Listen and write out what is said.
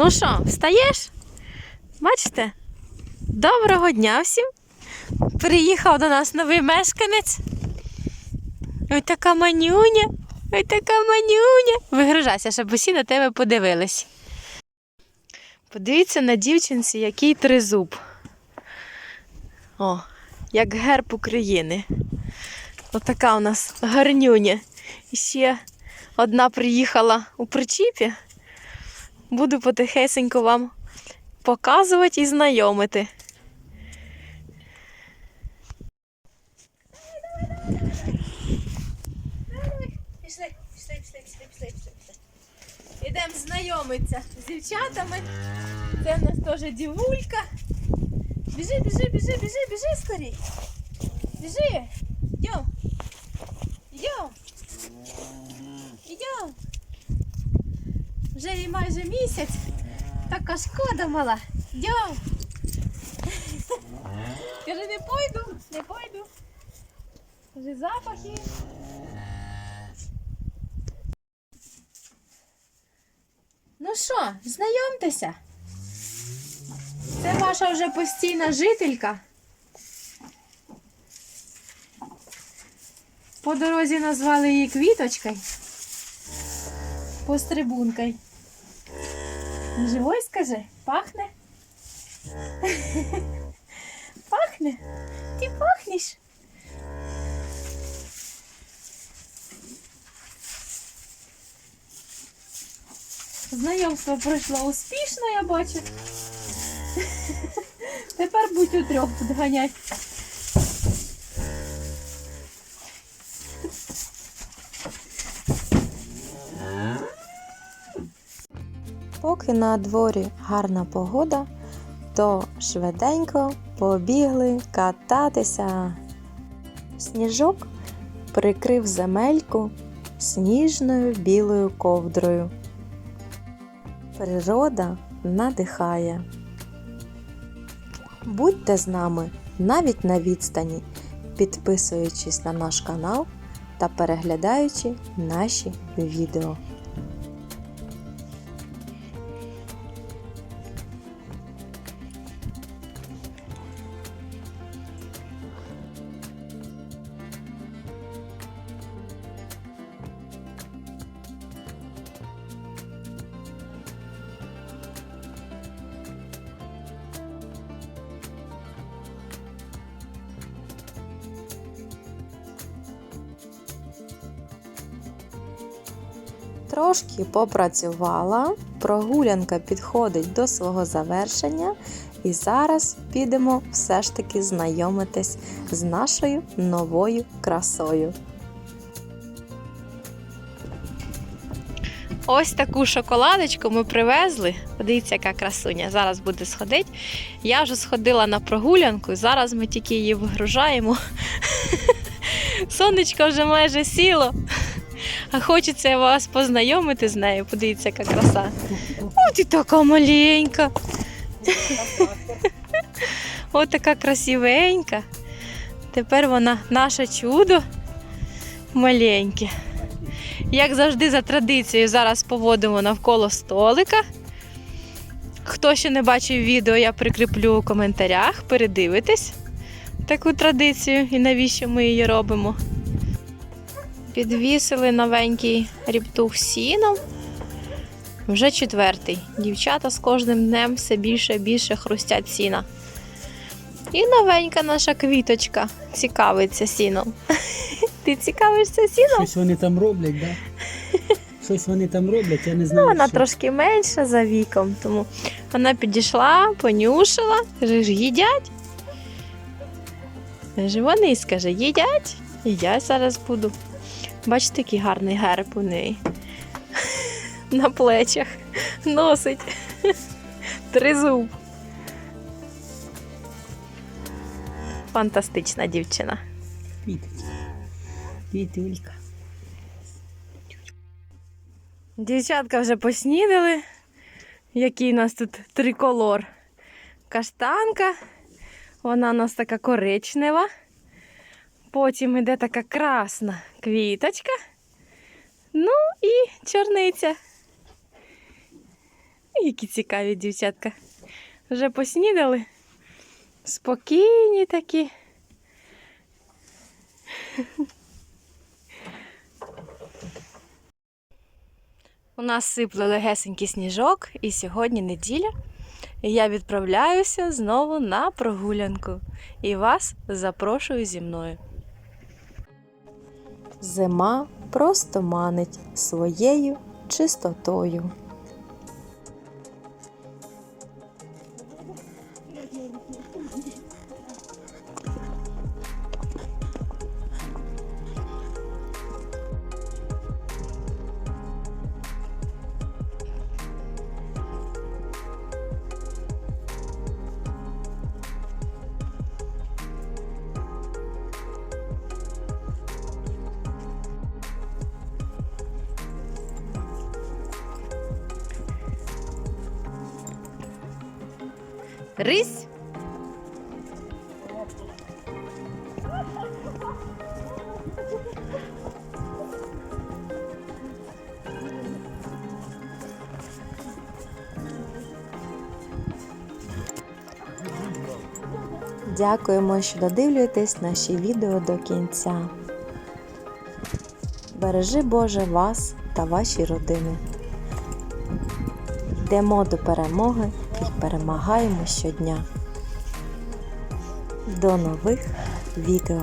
Ну що, встаєш? Бачите? Доброго дня всім! Приїхав до нас новий мешканець. Ой така манюня, ой така манюня. Вигружайся, щоб усі на тебе подивились. Подивіться на дівчинці, який тризуб. О, як герб України. Отака у нас гарнюня. І ще одна приїхала у причіпі. Буду потихесенько вам показувати і знайомити. Ідемо знайомитися з дівчатами. Це в нас теж дівулька. Біжи, біжи, біжи, біжи, біжи скорій. Біжи. Йдем. Йдем. Йдем. Вже їй майже місяць. Така шкода мала. Йдем. Каже, не пойду, не пойду. Каже, запахи. Ну що, знайомтеся. Це ваша вже постійна жителька. По дорозі назвали її квіточкою. Пострибункою. Живой, скажи, пахне? Пахне? Ти пахнеш? Знайомство пройшло успішно, я бачу. Тепер будь у трьох тут ганять. Поки на дворі гарна погода, то швиденько побігли кататися. Сніжок прикрив земельку сніжною білою ковдрою. Природа надихає. Будьте з нами навіть на відстані, підписуючись на наш канал та переглядаючи наші відео. Трошки попрацювала, прогулянка підходить до свого завершення, і зараз підемо все ж таки знайомитись з нашою новою красою. Ось таку шоколадочку ми привезли. Подивіться, яка красуня. Зараз буде сходити. Я вже сходила на прогулянку, зараз ми тільки її вигружаємо. Сонечко вже майже сіло. А хочеться вас познайомити з нею. Подивіться, яка краса. О, ти така маленька. Ось така красивенька. Тепер вона наше чудо маленьке. Як завжди, за традицією, зараз поводимо навколо столика. Хто ще не бачив відео, я прикріплю у коментарях. Передивитесь таку традицію і навіщо ми її робимо. Підвісили новенький рібтух сіном. Вже четвертий. Дівчата з кожним днем все більше і більше хрустять сіна. І новенька наша квіточка цікавиться сіном. Ти цікавишся сіном? Щось вони там роблять, да? Щось вони там роблять, я не Ну, знаю. вона що. трошки менша за віком, тому вона підійшла, понюшила, каже, їдять. Каже, вони скаже, їдять, їдять зараз буду. Бачите, який гарний герб у неї. На плечах носить. Тризуб. Фантастична дівчина. Квітулька. Дівчатка вже поснідали. Який у нас тут триколор. Каштанка. Вона у нас така коричнева. Потім іде така красна квіточка. Ну і чорниця. Які цікаві дівчатка. Вже поснідали. Спокійні такі. У нас сипле легесенький сніжок, і сьогодні неділя. Я відправляюся знову на прогулянку. І вас запрошую зі мною. Зима просто манить своєю чистотою. Рись! Дякуємо, що додивлюєтесь наші відео до кінця. Бережи Боже вас та ваші родини. Йдемо до перемоги і перемагаємо щодня. До нових відео!